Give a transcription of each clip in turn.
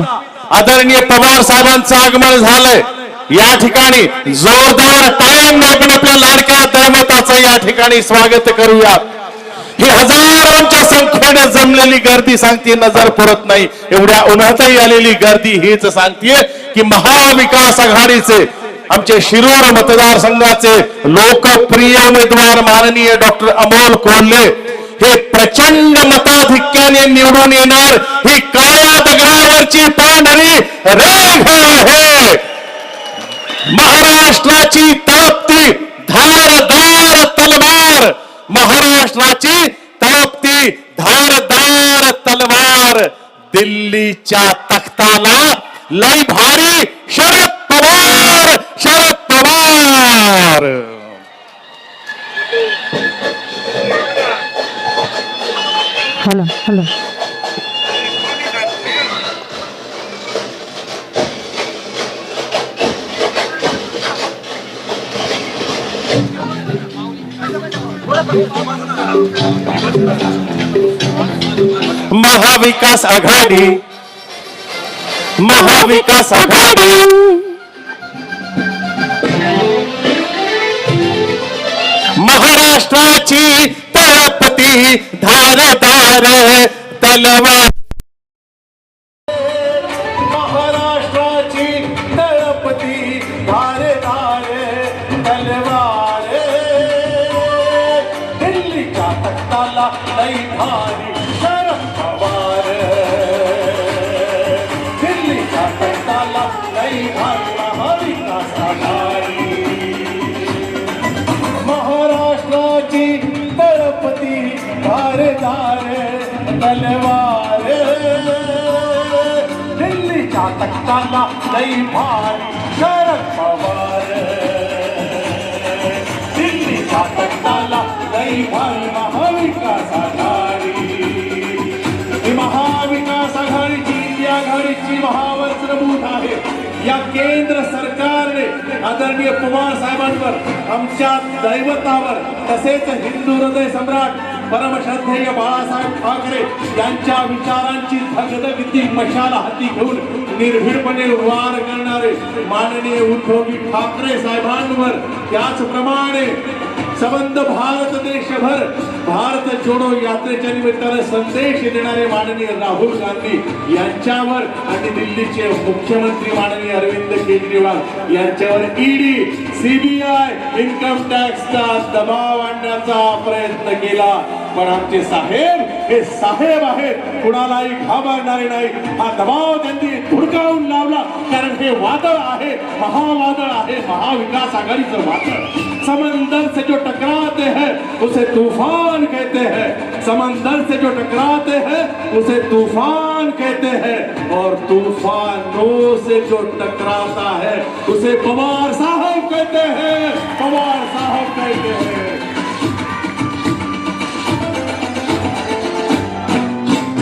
आदरणीय पवार साहेबांचं आगमन झालंय. या ठिकाणी जोरदार टाइम आपण आपल्या लाडक्या दैवताचं या ठिकाणी स्वागत करूया. ही हजारोंच्या संख्येने जमलेली गर्दी सांगते नजर पुरत नाही. एवढ्या उन्हातही आलेली गर्दी हीच सांगते की महाविकास आघाडीचे आमचे शिरूर मतदारसंघाचे लोकप्रिय उमेदवार माननीय डॉक्टर अमोल कोल्हे प्रचंड मताधिक्याने निवडून येणार. ही काळ्या दगडावरची पांढरी रेघ आहे. महाराष्ट्राची ताप्ती धारदार तलवार. महाराष्ट्राची ताप्ती धारदार तलवार. दिल्लीच्या तख्ताला लय भारी हॅलो महाविकास आघाडी। महाविकास आघाडी। महाराष्ट्राची तळपती धारदार तलवार. महाराष्ट्राची तळपती धारदार तलवार. दिल्लीच्या तख्ताला लई भारी तलवार दिल्लीच्या तख्ताला लई शरद पवार। दिल्लीच्या तख्ताला लई भारी महाविकास आघाडी। ही महाविकास आघाडीची इंडिया आघाडीची महावस्त्रभूत आहे. या केंद्र सरकार सरकारने आदरणीय पवार साहेबांवर आमच्या दैवतावर तसेच हिंदू हृदय सम्राट परमश्रद्धेय बाळासाहेब ठाकरे यांच्या विचारांची थगदगती मशाल हाती घेऊन निर्भीडपणे वार करणारे माननीय उद्धवजी ठाकरे साहेबांवर त्याचप्रमाणे संबंध भारत देशभर. भारत जोडो यात्रेच्या निमित्तानं संदेश देणारे माननीय राहुल गांधी यांच्यावर आणि दिल्लीचे मुख्यमंत्री माननीय अरविंद केजरीवाल यांच्यावर ईडी सीबीआय इन्कम टॅक्सचा दबाव आणण्याचा प्रयत्न केला. पण आमचे साहेब हे साहेब आहेत. कुणालाही घाबरणारे नाही हा दबाव त्यांनी धुडकावून लावला. कारण हे वादळ आहे महावादळ आहे महाविकास आघाडीचं वादळ. समंदर से जो टकराते हैं, उसे तूफ़ान कहते हैं। समंदर से जो टकराते हैं, उसे तूफ़ान कहते हैं। और तूफानों से जो टकराता है, उसे पवार साहब कहते हैं। पवार साहब कहते हैं।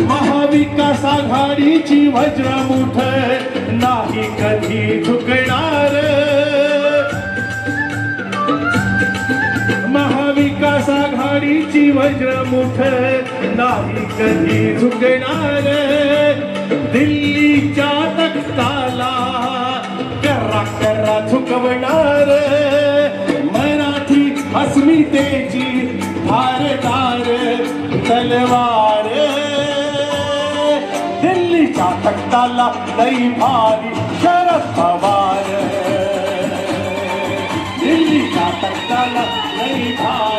महाविकास आघाडीची वज्रमुठ नाही कधी झुकणार। आघाडीची वज्रमुठ नाही कधी झुकणार. दिल्लीच्या तख्ताला करा करा झुकवणार. मराठी अस्मितेची भारदार तलवार. दिल्लीच्या तख्ताला नाही भारी शरद पवार. दिल्लीच्या तख्ताला नाही भारी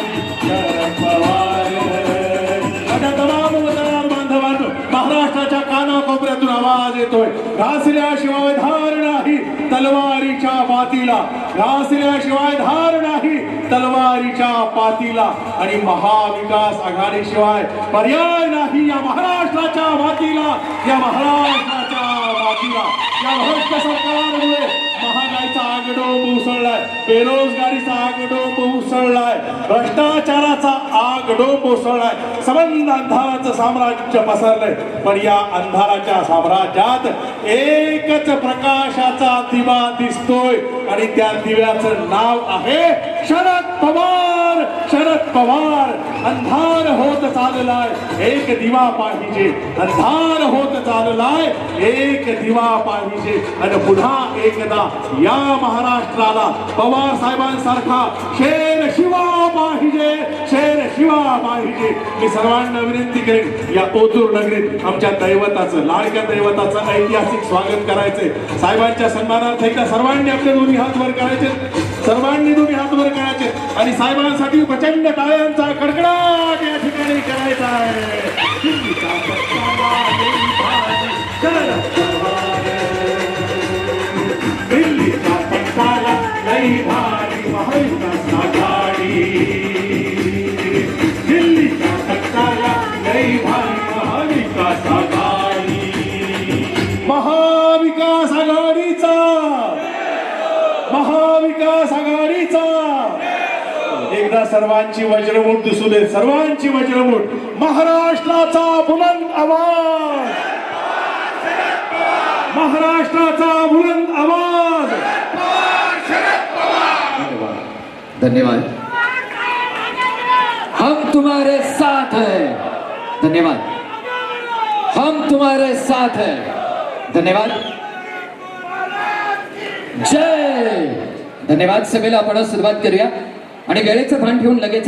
महाराष्ट्राच्या कानाकोपऱ्यातून आवाज येतोय. घासल्याशिवाय धार नाही तलवारीच्या पातीला. घासल्याशिवाय धार नाही तलवारीच्या पातीला. आणि महाविकास आघाडीशिवाय पर्याय नाही या महाराष्ट्राच्या मातीला या महाराष्ट्राच्या साथीला या भ्रष्ट सरकारमुळे महागाईचा आगडोंब उसळलाय बेरोजगारीचा आगडोंब उसळलाय भ्रष्टाचाराचा आगडोंब उसळलाय संबंध अंधाराचं साम्राज्य पसरलंय पण या अंधाराच्या साम्राज्यात एकच प्रकाशाचा दिवा दिसतोय आणि त्या दिव्याचं नाव आहे शरद पवार. शरद पवार अंधार होत चाललाय एक दिवा पाहिजे. अंधार होत चाललाय एक दिवा दिवा पाहिजे आणि पुन्हा एकदा या महाराष्ट्राला पवार साहेबांसारखा शेर शिवा पाहिजे शेर शिवा पाहिजे. मी सर्वांना विनंती करेन या ओतूर नगरीत आमच्या दैवताचं लाडक्या दैवताचं ऐतिहासिक स्वागत करायचंय. साहेबांच्या सन्मानार्थ एकदा सर्वांनी आपले दोन्ही हात वर करायचे. सर्वांनी दोन्ही हात वर करायचे. आणि साहेबांसाठी प्रचंड टाळ्यांचा कडकडाट या ठिकाणी करायचा आहे. महाविकास आघाडीचा. एकदा सर्वांची वज्रमूठ दिसू दे. सर्वांची वज्रमूठ महाराष्ट्राचा बुलंद आवाज. महाराष्ट्राचा बुलंद आवाज. धन्यवाद. हम तुम्हारे साथ हैं. धन्यवाद. हम तुम्हारे साथ है. धन्यवाद. जय धन्यवाद सभेला आपण सुरुवात करूया. आणि वेळेचं भान ठेवून लगेच